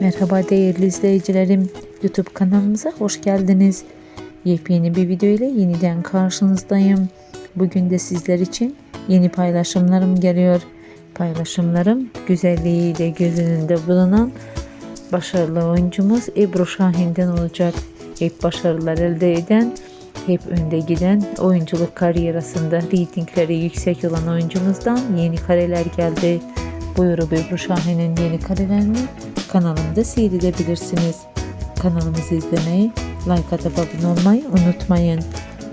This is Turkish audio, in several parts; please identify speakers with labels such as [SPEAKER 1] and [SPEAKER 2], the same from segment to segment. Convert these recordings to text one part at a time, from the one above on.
[SPEAKER 1] Merhaba değerli izleyicilerim. YouTube kanalımıza hoş geldiniz. Yepyeni bir video ile yeniden karşınızdayım. Bugün de sizler için yeni paylaşımlarım geliyor. Paylaşımlarım güzelliğiyle göz önünde bulunan başarılı oyuncumuz Ebru Şahin'den olacak. Hep başarılar elde eden, hep önde giden oyunculuk kariyerasında reytingleri yüksek olan oyuncumuzdan yeni kareler geldi. Buyurup Ebru Şahin'in yeni karelerini kanalımda seyredebilirsiniz. Kanalımızı izlemeyi, like atıp abone olmayı unutmayın.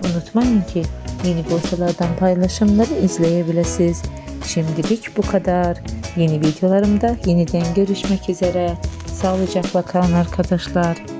[SPEAKER 1] Unutmayın ki yeni borsalardan paylaşımları izleyebilirsiniz. Şimdilik bu kadar. Yeni videolarımda yeniden görüşmek üzere. Sağlıcakla kalın arkadaşlar.